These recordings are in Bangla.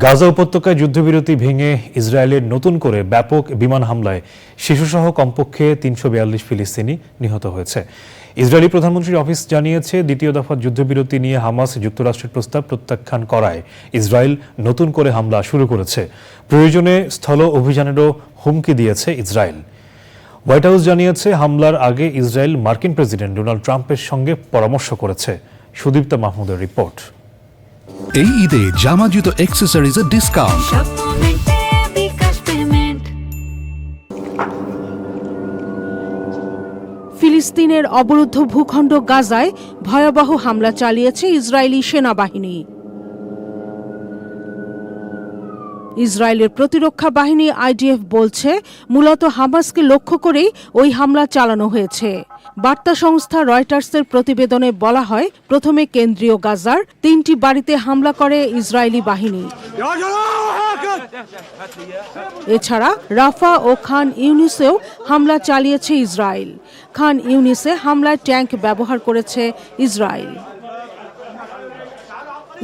গাজা উপত্যকায় যুদ্ধবিরতি ভেঙে ইসরায়েলের নতুন করে ব্যাপক বিমান হামলায় শিশুসহ কমপক্ষে তিনশো বিয়াল্লিশ ফিলিস্তিনি নিহত হয়েছে। ইসরায়েলি প্রধানমন্ত্রীর অফিস জানিয়েছে, দ্বিতীয় দফা যুদ্ধবিরতি নিয়ে হামাস যুক্তরাষ্ট্রের প্রস্তাব প্রত্যাখ্যান করায় ইসরায়েল নতুন করে হামলা শুরু করেছে। প্রয়োজনে স্থল অভিযানেরও হুমকি দিয়েছে ইসরায়েল। হোয়াইট হাউস জানিয়েছে, হামলার আগে ইসরায়েল মার্কিন প্রেসিডেন্ট ডোনাল্ড ট্রাম্পের সঙ্গে পরামর্শ করেছে। সুদীপ্তা মাহমুদের রিপোর্ট। এই ঈদে জামা জুতো অ্যাক্সেসরিজের ডিসকাউন্ট ফিলিস্তিনের অবরুদ্ধ ভূখণ্ড গাজায় ভয়াবহ হামলা চালিয়েছে ইসরায়েলি সেনাবাহিনী। ইসরায়েলের প্রতিরক্ষা বাহিনী আইডিএফ বলছে, মূলত হামাসকে লক্ষ্য করেই ওই হামলা চালানো হয়েছে। বার্তা সংস্থা রয়টার্সের প্রতিবেদনে বলা হয়, প্রথমে কেন্দ্রীয় গাজার তিনটি বাড়িতে হামলা করে ইসরায়েলি বাহিনী। এছাড়া রাফা ও খান ইউনিসেও হামলা চালিয়েছে ইসরায়েল। খান ইউনিসে হামলায় ট্যাঙ্ক ব্যবহার করেছে ইসরায়েল।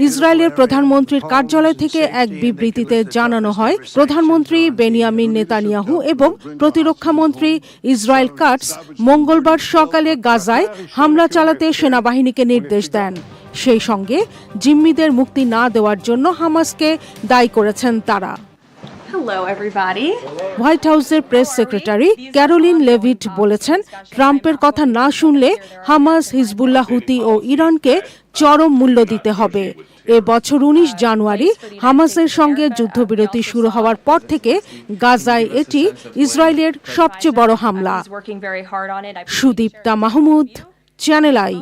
ইসরায়েলের প্রধানমন্ত্রীর কার্যালয় থেকে এক বিবৃতিতে জানানো হয়, প্রধানমন্ত্রী বেনিয়ামিন নেতানিয়াহু এবং প্রতিরক্ষা মন্ত্রী ইসরায়েল কাটস মঙ্গলবার সকালে গাজায় হামলা চালাতে সেনাবাহিনীকে নির্দেশ দেন। সেই সঙ্গে জিম্মিদের মুক্তি না দেওয়ার জন্য হামাসকে দায়ী করেছেন তারা। Hello, everybody. হোয়াইট হাউসের প্রেস সেক্রেটারি ক্যারোলিন লেভিট বলেছেন ট্রাম্পের কথা না শুনলে হামাস হিজবুল্লাহ হুতি ও ইরানকে চরম মূল্য দিতে হবে। এ বছর উনিশ জানুয়ারি হামাসের সঙ্গে যুদ্ধবিরতি শুরু হওয়ার পর থেকে গাজায় এটি ইসরায়েলের সবচেয়ে বড় হামলা। Sudipta Mahmud channel I